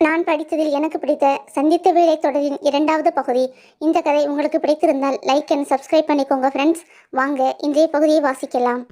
நான் படித்ததில் எனக்கு பிடித்த சந்தித்த வேலை தொடரின் இரண்டாவது பகுதி. இந்த கதை உங்களுக்கு பிடித்திருந்தால் லைக் அண்ட் சப்ஸ்கிரைப் பண்ணிக்கோங்க ஃப்ரெண்ட்ஸ் வாங்க இன்றைய பகுதியை வாசிக்கலாம்.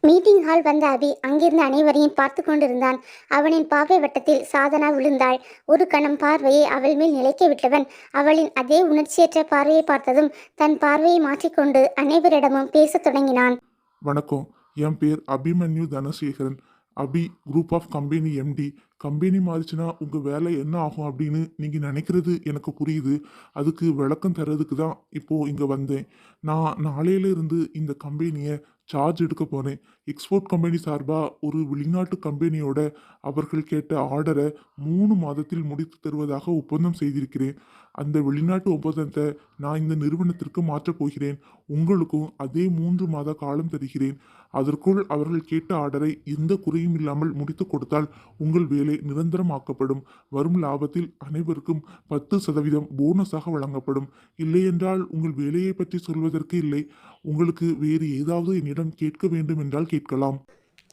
மீட்டிங் ஹால் வந்த அபி அங்கிருந்த அனைவரையும் பார்த்து கொண்டிருந்தான். அவனின் பார்வை வட்டத்தில் சாதனா விழுந்தாள். ஒரு கணம் பார்வையை அவள் மேல் நிலைக்க விட்டவன் அவளின் அதே உணர்ச்சியற்ற பார்வையை பார்த்ததும் தன் பார்வையை மாற்றிக்கொண்டு அனைவரிடமும் பேசத் தொடங்கினான். வணக்கம் என் பேர் Abhimanyu Dhanasekaran. Abhi group of company MD company மாறிச்சுன்னா உங்கள் வேலை என்ன ஆகும் அப்படின்னு நீங்கள் நினைக்கிறது எனக்கு புரியுது. அதுக்கு விளக்கம் தர்றதுக்கு தான் இப்போது இங்கே வந்தேன். நான் நாளையில இருந்து இந்த கம்பெனியை சார்ஜ் எடுக்க போகிறேன் எக்ஸ்போர்ட் கம்பெனி சார்பாக ஒரு வெளிநாட்டு கம்பெனியோட அவர்கள் கேட்ட ஆர்டரை மூணு மாதத்தில் முடித்து தருவதாக ஒப்பந்தம் செய்திருக்கிறேன். அந்த வெளிநாட்டு ஒப்பந்தத்தை நான் இந்த நிறுவனத்திற்கு மாற்றப் போகிறேன். உங்களுக்கும் அதே மூன்று மாத காலம் தருகிறேன். அதற்குள் அவர்கள் கேட்ட ஆர்டரை எந்த குறையும் இல்லாமல் முடித்து கொடுத்தால் உங்கள் வேலை நிரந்தரமாக்கப்படும். வரும் லாபத்தில் அனைவருக்கும் பத்து சதவீதம் போனஸாக வழங்கப்படும். இல்லையென்றால் உங்கள் வேலையை பற்றி சொல்வதற்கு இல்லை. உங்களுக்கு வேறு ஏதாவது என்னிடம் கேட்க வேண்டும் என்றால் கேட்கலாம்.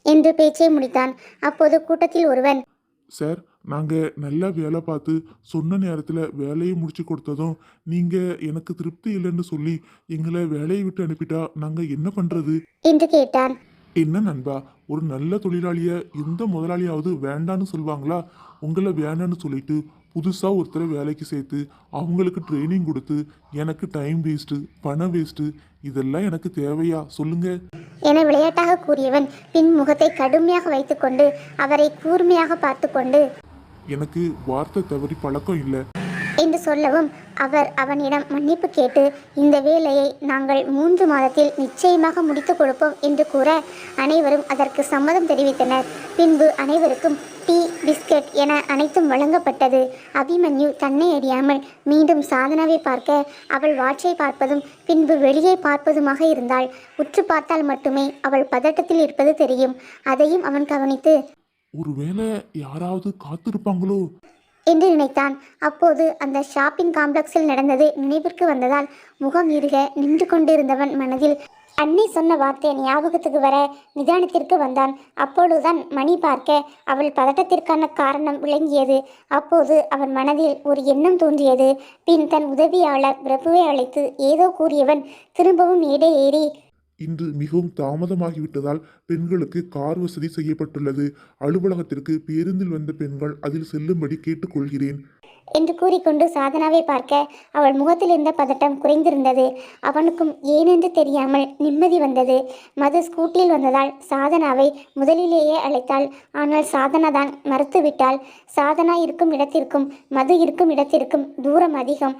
என்று பேச்சை முடித்தான். அப்போது கூட்டத்தில் ஒருவன் சார் நாங்கள் நல்லா வேலை பார்த்து சொன்ன நேரத்தில் வேலையை முடிச்சு கொடுத்ததும் நீங்கள் எனக்கு திருப்தி இல்லைன்னு சொல்லி எங்களை வேலையை விட்டு அனுப்பிட்டா நாங்கள் என்ன பண்ணுறது என்று கேட்டான். என்ன நண்பா ஒரு நல்ல தொழிலாளியை எந்த முதலாளியாவது வேண்டான்னு சொல்லுவாங்களா உங்களை வேண்டான்னு சொல்லிட்டு புதுசாக ஒருத்தரை வேலைக்கு சேர்த்து அவங்களுக்கு ட்ரைனிங் கொடுத்து எனக்கு டைம் வேஸ்ட்டு பணம் வேஸ்ட்டு இதெல்லாம் எனக்கு தேவையா? சொல்லுங்க. என விளையாட்டாக கூறியவன் பின் முகத்தை கடுமையாக வைத்துக்கொண்டு அவரை கூர்மையாக பார்த்து கொண்டு எனக்கு வார்த்தை தவறி பழக்கம் இல்லை. என்று சொல்லவும் அவர் அவனிடம் மன்னிப்பு கேட்டு இந்த வேலையை நாங்கள் மூன்று மாதத்தில் நிச்சயமாக முடித்து கொடுப்போம் என்று கூற அனைவரும் அதற்கு சம்மதம் தெரிவித்தனர். பின்பு அனைவருக்கும் டீ பிஸ்கட் என அனைத்தும் வழங்கப்பட்டது. அபிமன்யு தன்னை அறியாமல் மீண்டும் சாதனாவை பார்க்க அவள் வாட்சை பார்ப்பதும் பின்பு வெளியே பார்ப்பதுமாக இருந்தாள். உற்று பார்த்தால் மட்டுமே அவள் பதட்டத்தில் இருப்பது தெரியும். அதையும் அவன் கவனித்து ஒருவேளை யாராவது காத்திருப்பாங்களோ? என்று நினைத்தான். அப்போது அந்த ஷாப்பிங் காம்ப்ளெக்ஸில் நடந்தது நினைவிற்கு வந்ததால் முகம் இருக நின்று கொண்டிருந்தவன் மனதில் அன்னை சொன்ன வார்த்தை ஞாபகத்துக்கு வர நிதானத்திற்கு வந்தான். அப்பொழுதுதான் மணி பார்க்க அவள் பதட்டத்திற்கான காரணம் விளங்கியது. அப்போது அவன் மனதில் ஒரு எண்ணம் தோன்றியது. பின் தன் உதவியாளர் பிரபுவை அழைத்து ஏதோ கூறியவன் திரும்பவும் மேடை ஏறி இன்று மிகவும் தாமதமாகிவிட்டதால் பெண்களுக்கு கார் வசதி செய்யப்பட்டுள்ளது. அலுவலகத்திற்கு பேருந்தில் வந்த பெண்கள் அதில் செல்லும்படி கேட்டுக்கொள்கிறேன். என்று கூறிக்கொண்டு சாதனாவை பார்க்க அவள் முகத்தில் இருந்த பதட்டம் குறைந்திருந்தது. அவனுக்கும் ஏனென்று தெரியாமல் நிம்மதி வந்தது. மது ஸ்கூட்டியில் வந்ததால் சாதனாவை முதலிலேயே அழைத்தாள். ஆனால் சாதனா தான் மறுத்துவிட்டாள். சாதனா இருக்கும் இடத்திற்கும் மது இருக்கும் இடத்திற்கும் தூரம் அதிகம்.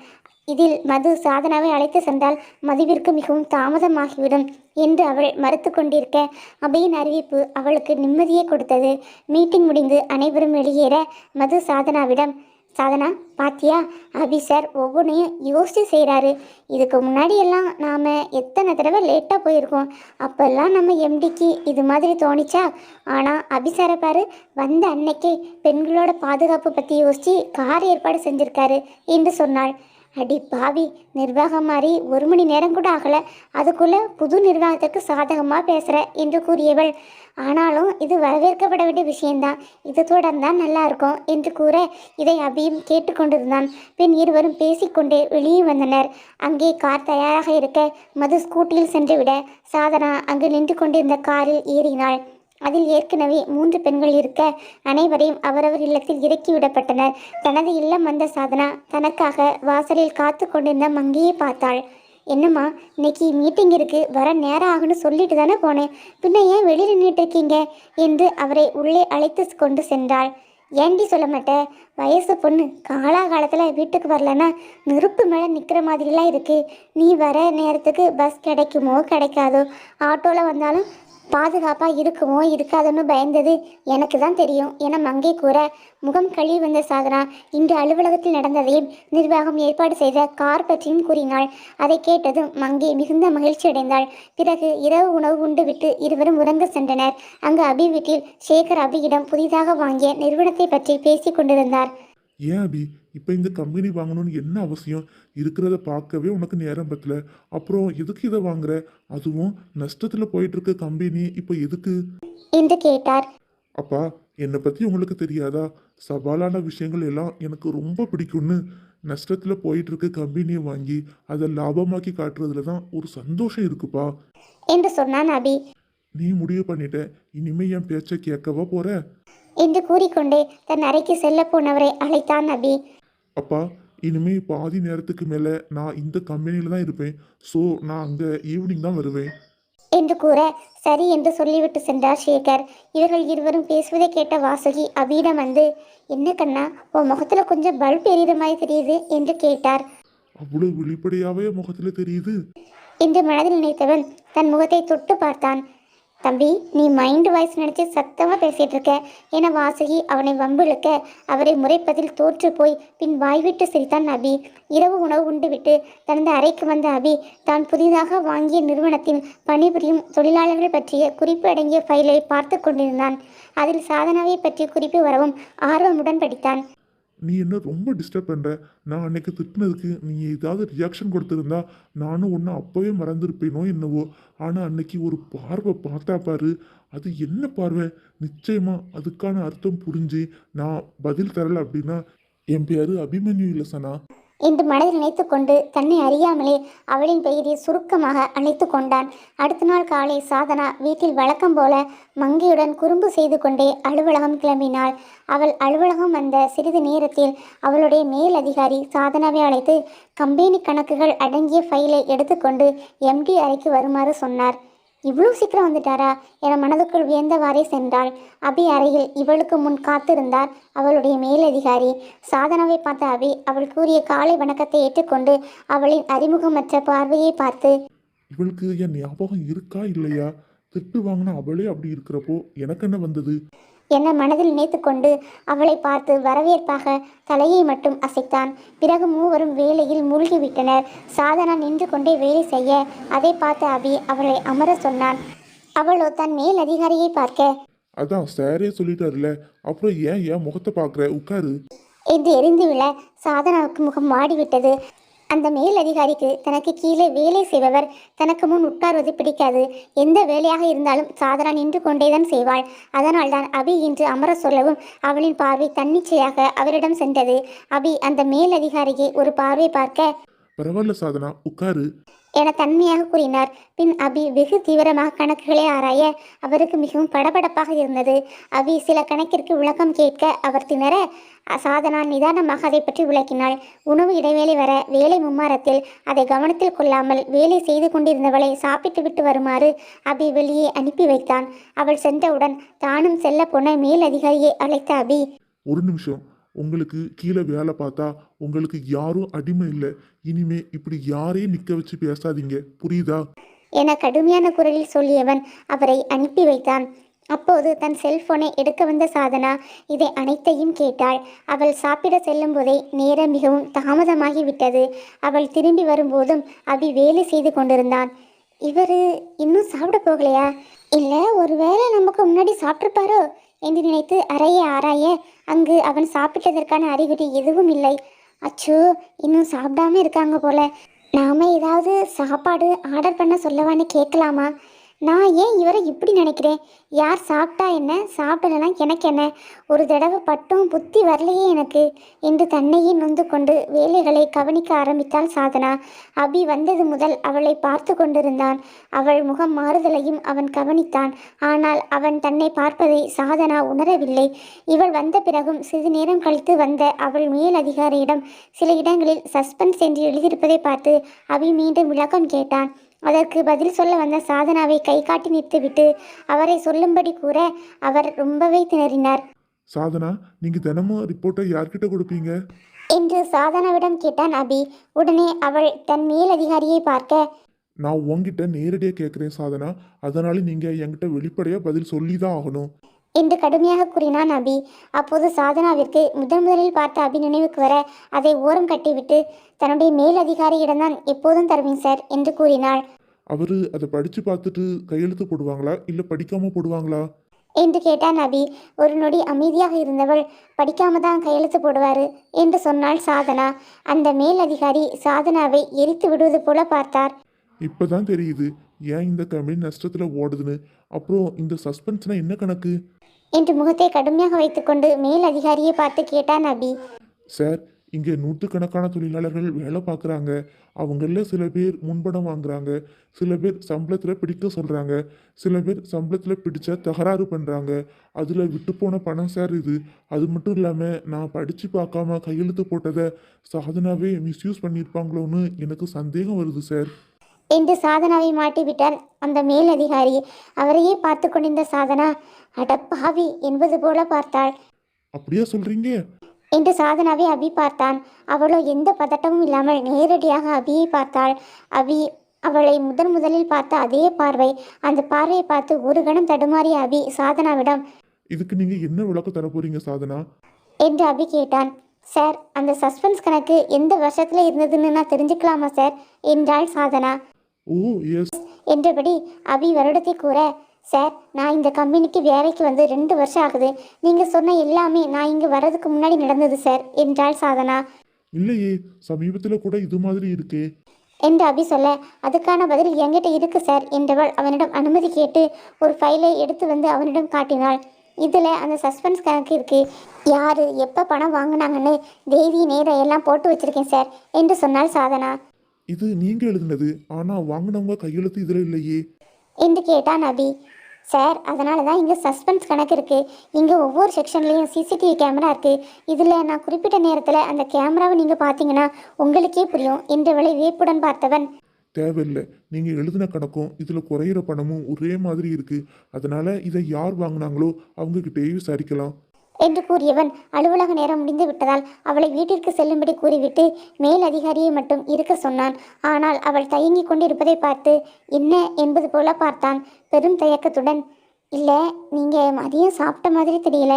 இதில் மது சாதனாவை அழைத்து சென்றால் மதுவிற்கு மிகவும் தாமதமாகிவிடும் என்று அவள் மறுத்து கொண்டிருக்க அபையின் அறிவிப்பு அவளுக்கு நிம்மதியை கொடுத்தது. மீட்டிங் முடிந்து அனைவரும் வெளியேற மது சாதனாவிடம் சாதனா பாத்தியா அபி சார் ஒவ்வொன்றையும் யோசித்து செய்கிறாரு இதுக்கு முன்னாடியெல்லாம் நாம் எத்தனை தடவை லேட்டாக போயிருக்கோம். அப்போல்லாம் நம்ம எம்டிக்கு இது மாதிரி தோணிச்சா ஆனால் அபி சாரை பாரு வந்த அன்னைக்கே பெண்களோட பாதுகாப்பு பற்றி யோசித்து கார் ஏற்பாடு செஞ்சுருக்காரு என்று சொன்னாள். அடி பாவி நிர்வாகம் மாறி ஒரு மணி நேரம் கூட ஆகலை. அதுக்குள்ளே புது நிர்வாகத்திற்கு சாதகமாக பேசுகிற என்று கூறியவள். ஆனாலும் இது வரவேற்கப்பட வேண்டிய விஷயம்தான். இது தொடர்ந்தால் நல்லா இருக்கும் என்று கூற இதை அபியும் கேட்டுக்கொண்டிருந்தான் பின் இருவரும் பேசிக்கொண்டே வெளியே வந்தனர். அங்கே கார் தயாராக இருக்க மது ஸ்கூட்டியில் சென்றுவிட சாதனா அங்கு நின்று கொண்டிருந்த காரில் ஏறினாள். அதில் ஏற்கனவே மூன்று பெண்கள் இருக்க அனைவரையும் அவரவர் இல்லத்தில் இறக்கி விடப்பட்டனர். தனது இல்லம் வந்த சாதனா தனக்காக வாசலில் காத்து கொண்டிருந்த மங்கியை பார்த்தாள். என்னம்மா இன்னைக்கு மீட்டிங் இருக்கு வர நேரம் ஆகுன்னு சொல்லிட்டு தானே போனேன். பின்ன ஏன் வெளியில் நின்றுட்டு இருக்கீங்க? என்று அவரை உள்ளே அழைத்து கொண்டு சென்றாள். ஏண்டி சொல்ல மாட்டேன் வயசு பொண்ணு காலாகாலத்தில் வீட்டுக்கு வரலன்னா நெருப்பு மேலே நிற்கிற மாதிரிலாம் இருக்குது நீ வர நேரத்துக்கு பஸ் கிடைக்குமோ கிடைக்காதோ? ஆட்டோவில் வந்தாலும் பாதுகாப்பாக இருக்குமோ இருக்காதுன்னு பயந்தது எனக்கு தான் தெரியும். என மங்கை கூற முகம் கழுவி வந்த சாதனா இன்று அலுவலகத்தில் நடந்ததையும் நிர்வாகம் ஏற்பாடு செய்த கார் பற்றியும் கூறினாள். அதை கேட்டதும் மங்கை மிகுந்த மகிழ்ச்சி அடைந்தாள். பிறகு இரவு உணவு உண்டுவிட்டு இருவரும் உறங்க சென்றனர். அங்கு அபி வீட்டில் சேகர் அபியிடம் புதிதாக வாங்கிய நிறுவனத்தை பற்றி பேசிக் கொண்டிருந்தார். ஏன் அபி? இப்போ இந்த கம்பெனி வாங்கணும்னு என்ன அவசியம்? இருக்கிறத பார்க்கவே உனக்கு நேரம் பத்தல. அப்புறம் எதுக்கு இதை வாங்குற? அதுவும் நஷ்டத்தில் போயிட்டு இருக்க கம்பெனி இப்போ எதுக்கு? என்று கேட்டார். அப்பா என்னை பற்றி உங்களுக்கு தெரியாதா? சவாலான விஷயங்கள் எல்லாம் எனக்கு ரொம்ப பிடிக்கும்னு. நஷ்டத்தில் போயிட்டு இருக்க கம்பெனியை வாங்கி அதை லாபமாக்கி காட்டுறதுல தான் ஒரு சந்தோஷம் இருக்குப்பா. என்று சொன்னான் அபி. நீ முடிவு பண்ணிட்ட. இனிமே என் பேச்சை கேட்கவா போற? என்று கூறிக்கொண்டே தன் அறைக்கு செல்ல போனவரை அழைத்தான் அபி. அப்பா இனிமே பாதி நேரத்துக்கு மேலே நான் இந்த கம்பெனியில் தான் இருப்பேன். ஸோ நான் அங்கே ஈவினிங் தான் வருவேன். என்று கூற சரி என்று சொல்லிவிட்டு சென்றார் சேகர். இவர்கள் இருவரும் பேசுவதை கேட்ட வாசுகி அபியிடம் வந்து என்ன கண்ணா உன் முகத்துல கொஞ்சம் பல்ப் எரியுற மாதிரி தெரியுது என்று கேட்டார். அவ்வளோ வெளிப்படையாவே முகத்தில் தெரியுது? என்று மனதில் நினைத்தவன் தன் முகத்தை தொட்டு பார்த்தான். தம்பி நீ மைண்டு வாய்ஸ் நினச்சி சத்தமாக பேசிகிட்டு இருக்க. என வாசகி அவனை வம்பிழுக்க அவரை முறைப்பதில் தோற்று போய் பின் வாய்விட்டு சிரித்தான் அபி. இரவு உணவு உண்டுவிட்டு தனது அறைக்கு வந்த அபி தான் புதிதாக வாங்கிய நிறுவனத்தின் பணிபுரியும் தொழிலாளர்கள் பற்றிய குறிப்பு அடங்கிய ஃபைலை பார்த்து கொண்டிருந்தான். அதில் சாதனாவை பற்றிய குறிப்பு வரவும் ஆர்வமுடன் படித்தான். நீ என்ன ரொம்ப டிஸ்டர்ப் பண்ணுற நான் அன்னைக்கு திட்டினதுக்கு நீ ஏதாவது ரியாக்ஷன் கொடுத்துருந்தா நானும் ஒன்று அப்போவே மறந்துருப்பேனோ என்னவோ. ஆனால் அன்னைக்கு ஒரு பார்வை பார்த்தா பாரு அது என்ன பார்வை? நிச்சயமாக அதுக்கான அர்த்தம் புரிஞ்சு நான் பதில் தரலை அப்படின்னா என் பேர் அபிமன்யு இல்லை சனா. என்று மனதில் நினைத்து கொண்டு தன்னை அறியாமலே அவளின் பெயரை சுருக்கமாக அணைத்து கொண்டான். அடுத்த நாள் காலை சாதனா வீட்டில் வழக்கம் போல மங்கையுடன் குறும்பு செய்து கொண்டே அலுவலகம் கிளம்பினாள். அவள் அலுவலகம் வந்த சிறிது நேரத்தில் அவளுடைய மேல் அதிகாரி சாதனாவை அழைத்து கம்பெனி கணக்குகள் அடங்கிய ஃபைலை எடுத்துக்கொண்டு எம்டி அறைக்கு வருமாறு சொன்னார். இவ்வளோ சீக்கிரம் வந்துட்டாரா? என மனதுக்குள் வியந்தவாறே சென்றாள். அபி அறையில் இவளுக்கு முன் காத்திருந்தார் அவளுடைய மேலதிகாரி. சாதனாவை பார்த்த அபி அவள் கூறிய காலை வணக்கத்தை ஏற்றுக்கொண்டு அவளின் அறிமுகமற்ற பார்வையை பார்த்து இவளுக்கு என் ஞாபகம் இருக்கா இல்லையா? திட்டு வாங்கினா அவளே அப்படி இருக்கிறப்போ எனக்கு என்ன வந்தது? என மனதில் நினைத்துக்கொண்டு அவளை பார்த்து வரவேற்பாக தலையை மட்டும் அசைத்தான். பிறகு மூவரும் வேலையில் மூழ்கிவிட்டனர். சாதனா நின்று கொண்டே வேலை செய்ய அதை பார்த்த அபி அவளை அமர சொன்னான். அவளோ தன் மேல் அதிகாரியை பார்க்க. அதான் சாரே சொல்லிட்டாருல அப்புறம் ஏன் என் முகத்தை பார்க்குற? உட்காரு. என்று எரிந்து விழ சாதனாவுக்கு முகம் வாடிவிட்டது அந்த மேல் அதிகாரிக்கு தனக்கு கீழே வேலை செய்பவர் தனக்கு முன் உட்கார்வது பிடிக்காது. எந்த வேலையாக இருந்தாலும் சாதனா நின்று கொண்டேதான் செய்வாள். அதனால்தான் அபி இன்று அமர சொல்லவும் அவளின் பார்வை தன்னிச்சையாக அவரிடம் சென்றது. அபி அந்த மேல் அதிகாரியை ஒரு பார்வை பார்க்க பரவாயில்ல சாதனா உட்காரு. என தன்மையாக கூறினார். பின் அபி வெகு தீவிரமாக கணக்குகளை ஆராய அவருக்கு மிகவும் படபடப்பாக இருந்தது. அபி சில கணக்கிற்கு விளக்கம் கேட்க அவர் திணற சாதனா நிதானமாக அதை பற்றி விளக்கினாள். உணவு இடைவேளை வர வேலை மும்மாரத்தில் அதை கவனத்தில் கொள்ளாமல் வேலை செய்து கொண்டிருந்தவளை சாப்பிட்டு விட்டு வருமாறு அபி வெளியே அனுப்பி வைத்தான். அவள் சென்றவுடன் தானும் செல்ல போன மேல் அதிகாரியை அழைத்த அபி. ஒரு நிமிஷம். உங்களுக்கு கீழே வேலை பார்த்தா உங்களுக்கு யாரும் அடிமை இல்லை. இனிமே இப்படி யாரையும் நிற்க வச்சு பேசாதீங்க. புரியுதா? என கடுமையான குரலில் சொல்லியவன் அவரை அனுப்பி வைத்தான். அப்போது தன் செல்போனை எடுக்க வந்த சாதனா இதை அனைத்தையும் கேட்டாள். அவள் சாப்பிட செல்லும் போதே நேரம் மிகவும் தாமதமாகி விட்டது. அவள் திரும்பி வரும்போதும் அபி வேலை செய்து கொண்டிருந்தான். இவர் இன்னும் சாப்பிட போகலையா? இல்லை ஒருவேளை நமக்கு முன்னாடி சாப்பிட்ருப்பாரோ என்று நினைத்து அறைய ஆராய அங்கு அவன் சாப்பிட்டதற்கான அறிகுறி எதுவும் இல்லை. அச்சோ இன்னும் சாப்பிடாம இருக்காங்க போல. நாம ஏதாவது சாப்பாடு ஆர்டர் பண்ண சொல்லவான்னு கேட்கலாமா? நான் ஏன் இவரை இப்படி நினைக்கிறேன்? யார் சாப்பிட்டா என்ன? சாப்பிடலனா எனக்கு என்ன ஒரு தடவை பட்டும் புத்தி வரலையே எனக்கு. என்று தன்னையே நொந்து கொண்டு வேலைகளை கவனிக்க ஆரம்பித்தாள் சாதனா. அபி வந்தது முதல் அவளை பார்த்து கொண்டிருந்தான். அவள் முகம் மாறுதலையும் அவன் கவனித்தான். ஆனால் அவன் தன்னை பார்ப்பதை சாதனா உணரவில்லை. இவள் வந்த பிறகும் சிறிது நேரம் கழித்து வந்த அவள் மேல் அதிகாரியிடம் சில இடங்களில் சஸ்பென்ஸ் என்று எழுதியிருப்பதை பார்த்து அபி மீண்டும் விளக்கம் கேட்டான். அதற்கு பதில் சொல்ல வந்த சாதனாவை கை காட்டி நிறுத்திவிட்டு அவரை சொல்லும்படி கூற அவர் ரொம்பவே திணறினார். சாதனா நீங்க தினமும் ரிப்போர்ட்டை யார்கிட்ட கொடுப்பீங்க? என்று சாதனாவிடம் கேட்டான் அபி. உடனே அவள் தன் மேல் அதிகாரியை பார்க்க நான் உங்ககிட்ட நேரடியாக கேட்குறேன் சாதனா. அதனால நீங்க என்கிட்ட வெளிப்படையாக பதில் சொல்லி தான் ஆகணும். என்று கடுமையாக கூறினான் அபி. அப்போது சாதனாவிற்கு முதன் முதலில் பார்த்த அபி நினைவுக்கு வர அதை ஓரம் கட்டிவிட்டு தன்னுடைய மேல் அதிகாரியிடம்தான் எப்போதும் தருவேன் சார் என்று கூறினாள். அவர் அதை படித்து பார்த்துட்டு கையெழுத்து போடுவாங்களா? இல்லை படிக்காமல் போடுவாங்களா? என்று கேட்டான் அபி. ஒரு நொடி அமைதியாக இருந்தவள் படிக்காம தான் கையெழுத்து போடுவாரு என்று சொன்னாள் சாதனா. அந்த மேல் அதிகாரி சாதனாவை எரித்து விடுவது போல பார்த்தார். இப்போ தான் தெரியுது ஏன் இந்த கம்பெனி நஷ்டத்தில் ஓடுதுன்னு? அப்புறம் இந்த சஸ்பென்ஸ்னா என்ன கணக்கு? என்று முகத்தை கடுமையாக வைத்துக்கொண்டு மேல் அதிகாரியை பார்த்து கேட்டான் அபி. சார் இங்கே நூற்றுக்கணக்கான தொழிலாளர்கள் வேலை பார்க்குறாங்க. அவங்களில் சில பேர் முன்பணம் வாங்குறாங்க. சில பேர் சம்பளத்தில் பிடிக்க சொல்கிறாங்க சில பேர் சம்பளத்தில் பிடிச்சா தகராறு பண்ணுறாங்க அதில் விட்டு போன பணம் சார் இது. அது மட்டும் இல்லாமல் நான் படித்து பார்க்காம கையெழுத்து போட்டதை சாதனாவே மிஸ்யூஸ் பண்ணியிருப்பாங்களோன்னு எனக்கு சந்தேகம் வருது சார். என்று சாதனாவை மாட்டிவிட்டார். அந்த மேல் அதிகாரி அவரையே பார்த்து கொண்டிருந்த சாதனா அடப்பாவி என்பது போல பார்த்தாள். அப்படியா சொல்கிறீங்க என்று சாதனாவை அபி பார்த்தான். அவளோ எந்த பதட்டமும் இல்லாமல் நேரடியாக அபியை பார்த்தாள். அபி அவளை முதன் முதலில் பார்த்த அதே பார்வை. அந்த பார்வையை பார்த்து ஒரு கணம் தடுமாறிய அபி சாதனாவிடம் இதுக்கு நீங்கள் என்ன விளக்கம் தர போறீங்க சாதனா? என்று அபி கேட்டான். சார் அந்த சஸ்பென்ஸ் கணக்கு எந்த வருஷத்துல இருந்ததுன்னு நான் தெரிஞ்சுக்கலாமா சார்? என்றாள் சாதனா. ஓ எஸ் என்றபடி அபி வருடத்தை கூற சார் நான் இந்த கம்பெனிக்கு வேலைக்கு வந்து ரெண்டு வருஷம் ஆகுது. நீங்கள் சொன்ன எல்லாமே நான் இங்கே வர்றதுக்கு முன்னாடி நடந்தது சார் என்றாள் சாதனா. இல்லையே சமீபத்தில் கூட இது மாதிரி இருக்கே. என்று அபி சொல்ல அதுக்கான பதில் என்கிட்ட இருக்கு சார் என்றவள் அவனிடம் அனுமதி கேட்டு ஒரு ஃபைலை எடுத்து வந்து அவனிடம் காட்டினாள். இதில் அந்த சஸ்பென்ஸ் கணக்கு இருக்கு. யார் எப்போ பணம் வாங்கினாங்கன்னு தேதி நேரம் எல்லாம் போட்டு வச்சிருக்கேன் சார் என்று சொன்னாள் சாதனா. இது நீங்கள் எழுதினது ஆனால் வாங்கினவங்க கையெழுத்து இதில் இல்லையே. என்று கேட்டான் அபி சார் அதனால தான் இங்கே சஸ்பென்ஸ் கணக்கு இருக்குது இங்கே ஒவ்வொரு செக்ஷன்லேயும் சிசிடிவி கேமரா இருக்குது இதில் நான் குறிப்பிட்ட நேரத்தில் அந்த கேமராவை நீங்கள் பார்த்தீங்கன்னா உங்களுக்கே புரியும். என்றவளை வியப்புடன் பார்த்தவன். தேவையில்லை. நீங்கள் எழுதின கணக்கும் இதில் குறையிற பணமும் ஒரே மாதிரி இருக்குது அதனால் இதை யார் வாங்கினாங்களோ அவங்கக்கிட்டேயே விசாரிக்கலாம். என்று கூறியவன் அலுவலக நேரம் முடிந்து விட்டதால் அவளை வீட்டிற்கு செல்லும்படி கூறிவிட்டு மேல் அதிகாரியை மட்டும் இருக்க சொன்னான். ஆனால் அவள் தயங்கிக் கொண்டிருப்பதை பார்த்து என்ன என்பது போல பார்த்தான். பெரும் தயக்கத்துடன் இல்லை நீங்கள் மதியம் சாப்பிட்ட மாதிரி தெரியல.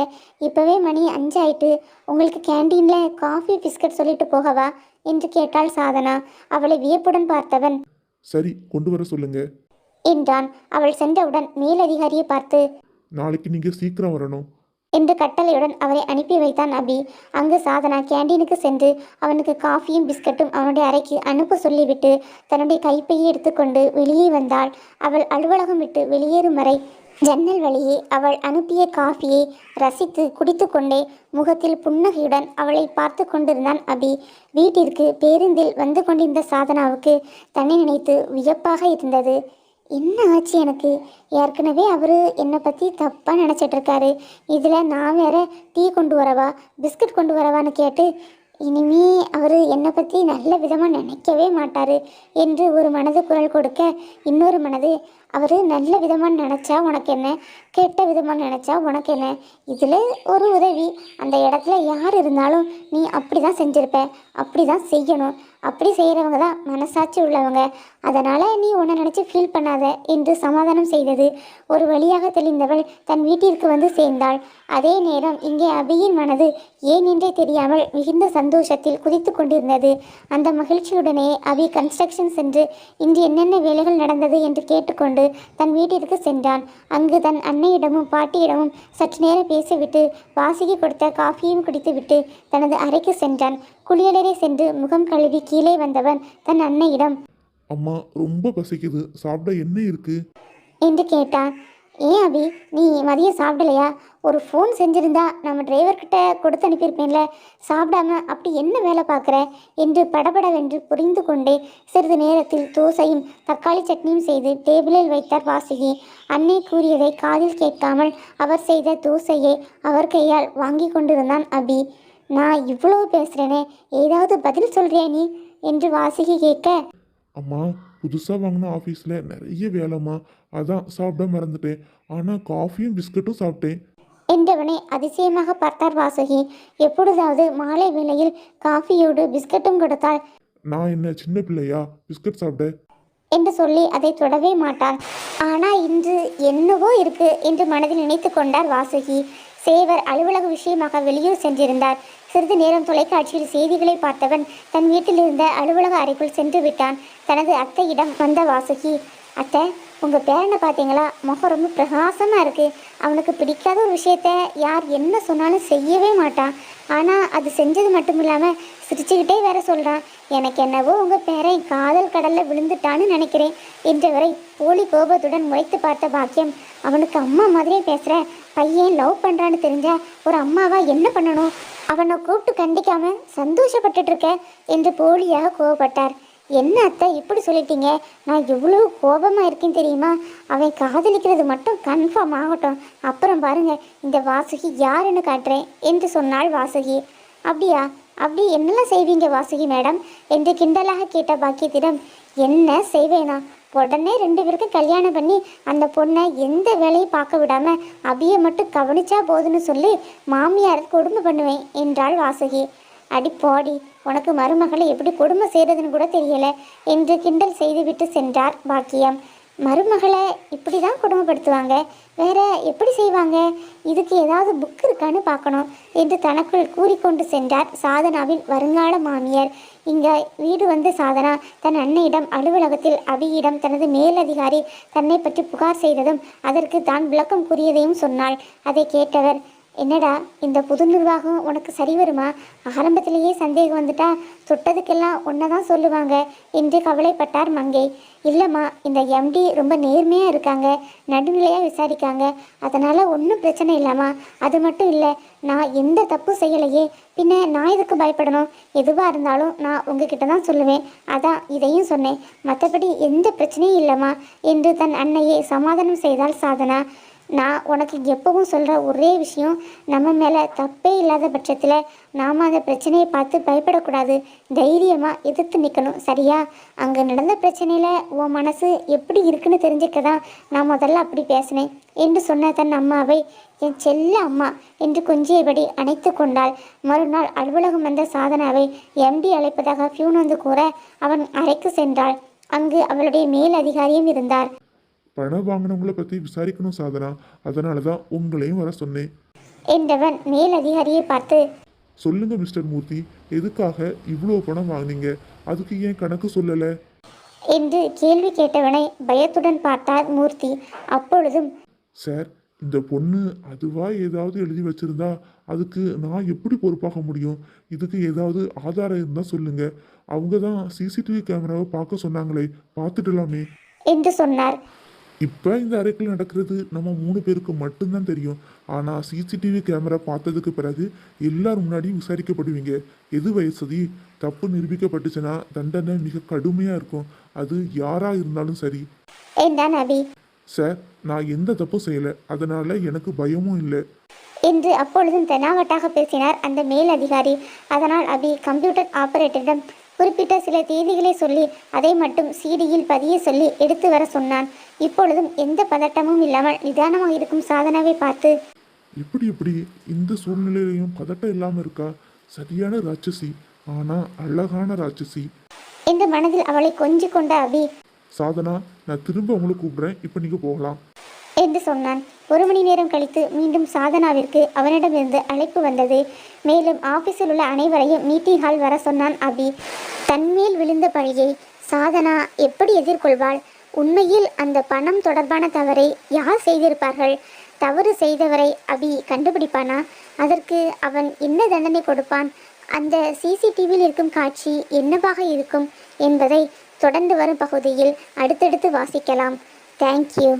இப்போவே மணி அஞ்சு ஆயிட்டு உங்களுக்கு கேண்டீனில் காஃபி பிஸ்கட் சொல்லிட்டு போகவா? என்று கேட்டாள் சாதனா. அவளை வியப்புடன் பார்த்தவன் சரி கொண்டு வர சொல்லுங்க. என்றான். அவள் சென்றவுடன் மேலதிகாரியை பார்த்து நாளைக்கு நீங்கள் சீக்கிரம் வரணும். என்று கட்டளையுடன் அவரை அனுப்பி வைத்தான் அபி. அங்கு சாதனா கேண்டீனுக்கு சென்று அவனுக்கு காஃபியும் பிஸ்கட்டும் அவனுடைய அறைக்கு அனுப்ப சொல்லிவிட்டு தன்னுடைய கைப்பையை எடுத்துக்கொண்டு வெளியே வந்தாள். அவள் அலுவலகம் விட்டு வெளியேறும் வரை ஜன்னல் வழியே அவள் அனுப்பிய காஃபியை ரசித்து குடித்துக்கொண்டே முகத்தில் புன்னகையுடன் அவளை பார்த்து கொண்டிருந்தான் அபி. வீட்டிற்கு பேருந்தில் வந்து கொண்டிருந்த சாதனாவுக்கு தன்னை நினைத்து வியப்பாக இருந்தது. என்ன ஆச்சு எனக்கு? ஏற்கனவே அவர் என்னை பற்றி தப்பாக நினச்சிட்ருக்காரு இதில் நான் வேறு டீ கொண்டு வரவா பிஸ்கட் கொண்டு வரவான்னு கேட்டு இனிமே அவர் என்னை பற்றி நல்ல விதமாக நினைக்கவே மாட்டார் என்று ஒரு மனது குரல் கொடுக்க இன்னொரு மனது அவர் நல்ல விதமாக நினச்சா உனக்கு என்ன? கெட்ட விதமாக நினச்சா உனக்கு என்ன? இதில் ஒரு உதவி. அந்த இடத்துல யார் இருந்தாலும் நீ அப்படி தான் செஞ்சுருப்ப அப்படி தான் செய்யணும். அப்படி செய்கிறவங்க தான் மனசாட்சி உள்ளவங்க. அதனால் நீ உன்னை நினச்சி ஃபீல் பண்ணாத என்று சமாதானம் செய்தது. ஒரு வழியாக தெளிந்தவள் தன் வீட்டிற்கு வந்து சேர்ந்தாள். அதே நேரம் இங்கே அபியின் மனது ஏன் என்றே தெரியாமல் மிகுந்த சந்தோஷத்தில் குதித்து கொண்டிருந்தது. அந்த மகிழ்ச்சியுடனே அபி கன்ஸ்ட்ரக்ஷன் சென்று இன்று என்னென்ன வேலைகள் நடந்தது? என்று கேட்டுக்கொண்டு தன் வீட்டிற்கு சென்றான். அங்கு தன் அன்னையிடமும் பாட்டியிடமும் சற்று நேரம் பேசிவிட்டு வாசிக்கு கொடுத்த காஃபியும் குடித்துவிட்டு தனது அறைக்கு சென்றான். குளியலறை சென்று முகம் கழுவி கீழே வந்தவன் தன் அன்னையிடம் அம்மா ரொம்ப பசிக்குது. சாப்பிட என்ன இருக்குது என்று கேட்டான். ஏன் அபி? நீ மதியம் சாப்பிடலையா? ஒரு ஃபோன் செஞ்சுருந்தா நம்ம டிரைவர்கிட்ட கொடுத்து அனுப்பியிருப்பேன்ல. சாப்பிடாம அப்படி என்ன வேலை பார்க்குற? என்று படபடவென்று புரிந்து கொண்டே சிறிது நேரத்தில் தோசையும் தக்காளி சட்னியும் செய்து டேபிளில் வைத்தார் வாசுகி. அன்னை கூறியதை காதில் கேட்காமல் அவர் செய்த தோசையை அவர் கையால் வாங்கி கொண்டிருந்தான் அபி. நான் இவ்வளோ பேசுகிறேனே ஏதாவது பதில் சொல்கிறியா நீ? என்று வாசுகி கேட்க அம்மா புதுசாக வாங்கின ஆஃபீஸில் நிறைய வேலைம்மா. அதான் சாப்பிட மறந்துட்டேன். ஆனால் காஃபியும் பிஸ்கட்டும் சாப்பிட்டேன். என்றவனை அதிசயமாக பார்த்தார் வாசுகி. எப்பொழுதாவது மாலை வேளையில் காஃபியோடு பிஸ்கட்டும் கொடுத்தாள். நான் என்ன சின்ன பிள்ளையா? பிஸ்கட் சாப்பிட. என்று சொல்லி அதை தொடவே மாட்டாள். ஆனால் இன்று என்னவோ இருக்கு என்று மனதில் நினைத்து கொண்டார் வாசுகி. சேவர் அலுவலக விஷயமாக வெளியூர் சென்றிருந்தார். சிறிது நேரம் தொலைக்காட்சியில் செய்திகளை பார்த்தவன் தன் வீட்டில் இருந்த அலுவலக அறைக்குள் சென்று விட்டான். தனது அத்தையிடம் வந்த வாசுகி அத்தை உங்கள் பேரனை பார்த்தீங்களா? முகம் ரொம்ப பிரகாசமாக இருக்குது அவனுக்கு பிடிக்காத ஒரு விஷயத்த யார் என்ன சொன்னாலும் செய்யவே மாட்டான். ஆனால் அது செஞ்சது மட்டும் இல்லாமல் சிரிச்சுக்கிட்டே வேற சொல்கிறான் எனக்கு என்னவோ உங்கள் பேரன் காதல் கடலில் விழுந்துட்டான்னு நினைக்கிறேன் என்றவரை போலி கோபத்துடன் முளைத்து பார்த்த பாக்கியம். அவனுக்கு அம்மா மாதிரியே பேசுகிற பையன் லவ் பண்ணுறான்னு தெரிஞ்ச ஒரு அம்மாவா என்ன பண்ணணும்? அவனை கூப்பிட்டு கண்டிக்காம சந்தோஷப்பட்டுட்டு இருக்க என்று போலியாக கோவப்பட்டார். என்ன அத்தை இப்படி சொல்லிட்டீங்க? நான் எவ்வளோ கோபமாக இருக்கேன்னு தெரியுமா? அவன் காதலிக்கிறது மட்டும் கன்ஃபார்ம் ஆகட்டும். அப்புறம் பாருங்க இந்த வாசுகி யாருன்னு காட்டுறேன் என்று சொன்னாள் வாசுகி. அப்படியா? அப்படி என்னெல்லாம் செய்வீங்க வாசுகி மேடம்? என்று கிண்டலாக கேட்ட பாக்கியத்திடம் என்ன செய்வேனா? உடனே ரெண்டு பேருக்கும் கல்யாணம் பண்ணி அந்த பொண்ணை எந்த வேலையும் பார்க்க விடாம அபியை மட்டும் கவனிச்சா போதுன்னு சொல்லி மாமியார் கொடுமை பண்ணுவேன் என்றாள் வாசுகி. அடி போடி உனக்கு மருமகளை எப்படி கொடுமை செய்கிறதுன்னு கூட தெரியல என்று கிண்டல் செய்துவிட்டு சென்றார் பாக்கியம். மருமகளை இப்படி தான் கொடுமைப்படுத்துவாங்க? வேற எப்படி செய்வாங்க? இதுக்கு ஏதாவது புக் இருக்கான்னு பார்க்கணும் என்று தனக்குள் கூறிக்கொண்டு சென்றார் சாதனாவின் வருங்கால மாமியார். இங்க வீடு வந்த சாதனா தன் அன்னையிடம் அலுவலகத்தில் அபியிடம் தனது மேலதிகாரி தன்னை பற்றி புகார் செய்ததும் அதற்கு தான் விளக்கம் கூறியதையும் சொன்னாள். அதை கேட்டவர் என்னடா இந்த புது நிர்வாகம் உனக்கு சரி வருமா? ஆரம்பத்திலேயே சந்தேகம் வந்துட்டா தொட்டதுக்கெல்லாம் ஒன்றை தான் சொல்லுவாங்க என்று கவலைப்பட்டார் மங்கை. இல்லைம்மா இந்த எம்டி ரொம்ப நேர்மையாக இருக்காங்க நடுநிலையாக விசாரிக்காங்க அதனால் ஒன்றும் பிரச்சனை இல்லைம்மா அது மட்டும் இல்லை நான் எந்த தப்பு செய்யலையே? பின்ன நான் எதுக்கு பயப்படணும்? எதுவாக இருந்தாலும் நான் உங்ககிட்ட தான் சொல்லுவேன். அதான் இதையும் சொன்னேன். மற்றபடி எந்த பிரச்சனையும் இல்லைம்மா என்று தன் அன்னையை சமாதானம் செய்தால் சாதனா. நான் உனக்கு எப்பவும் சொல்கிற ஒரே விஷயம் நம்ம மேலே தப்பே இல்லாத பட்சத்தில் நாம் அந்த பிரச்சனையை பார்த்து பயப்படக்கூடாது. தைரியமாக எதிர்த்து நிற்கணும் சரியா? அங்கே நடந்த பிரச்சனையில் உன் மனசு எப்படி இருக்குன்னு தெரிஞ்சுக்க தான் நான் முதல்ல அப்படி பேசினேன். என்று சொன்ன தன் அம்மாவை என் செல்ல அம்மா என்று கொஞ்சியபடி அணைத்து கொண்டாள். மறுநாள் அலுவலகம் வந்த சாதனாவை எம்டி அழைப்பதாக பியூன் வந்து கூற அவன் அறைக்கு சென்றாள். அங்கு அவளுடைய மேல் அதிகாரியும் இருந்தார். பணம் வாங்கினவங்கள பற்றி விசாரிக்கணும் சாதனா. அதனால தான் உங்களையும் வர சொன்னேன். என்றவன் மேல் அதிகாரியை பார்த்து சொல்லுங்க மிஸ்டர் மூர்த்தி. எதுக்காக இவ்வளோ பணம் வாங்குனீங்க? அதுக்கு ஏன் கணக்கு சொல்லலை? என்று கேள்வி கேட்டவனை பயத்துடன் பார்த்தார் மூர்த்தி. அப்பொழுதும் சார் இந்த பொண்ணு அதுவா ஏதாவது எழுதி வச்சிருந்தா அதுக்கு நான் எப்படி பொறுப்பாக முடியும்? இதுக்கு ஏதாவது ஆதாரம் இருந்தால் சொல்லுங்க. அவங்க தான் சிசிடிவி கேமராவை பார்க்க சொன்னாங்களே பார்த்துடலாமே. என்று சொன்னார். இப்போ இந்த அறைக்குள்ள நடக்கிறது நம்ம மூணு பேருக்கு மட்டும்தான் தெரியும். ஆனால் சிசிடிவி கேமரா பார்த்ததுக்கு பிறகு எல்லாரும் முன்னாடியும் விசாரிக்கப்படுவீங்க. எது வயசதி தப்பு நிரூபிக்கப்பட்டுச்சுன்னா தண்டனை மிக கடுமையாக இருக்கும். அது யாராக இருந்தாலும் சரி. என்றான் அபி சார் நான் எந்த தப்பும் செய்யலை. அதனால எனக்கு பயமும் இல்லை. என்று அப்பொழுதும் தெனாவட்டாக பேசினார் அந்த மேல் அதிகாரி. அதனால் அபி கம்ப்யூட்டர் ஆபரேட்டரிடம் குறிப்பிட்ட சில தேதிகளை சொல்லி அதை மட்டும் சிடியில் பதிய சொல்லி எடுத்து வர சொன்னான். இப்பொழுதும் எந்த பதட்டமும் இல்லாமல் நிதானமாக இருக்கும் சாதனாவை பார்த்து எப்படி எப்படி இந்த சூழ்நிலையிலையும் பதட்டம் இல்லாமல் இருக்கா? சரியான ராட்சசி ஆனால் அழகான ராட்சசி. என்று மனதில் அவளை கொஞ்சி கொண்ட அபி சாதனா நான் திரும்ப உங்களை கூப்பிடுறேன் இப்போ நீங்கள் போகலாம். என்று சொன்னான். ஒரு மணி நேரம் கழித்து மீண்டும் சாதனாவிற்கு அவனிடமிருந்து அழைப்பு வந்தது. மேலும் ஆபீஸில் உள்ள அனைவரையும் மீட்டிங் ஹால் வர சொன்னான் அபி. தன்மேல் விழுந்த பழியை சாதனா எப்படி எதிர்கொள்வாள்? உண்மையில் அந்த பணம் தொடர்பான தவறை யார் செய்திருப்பார்கள்? தவறு செய்தவரை அபி கண்டுபிடிப்பானா? அதற்கு அவன் என்ன தண்டனை கொடுப்பான்? அந்த சிசிடிவியில் இருக்கும் காட்சி என்னவாக இருக்கும் என்பதை தொடர்ந்து வரும் பகுதியில் அடுத்தடுத்து வாசிக்கலாம். தேங்க்யூ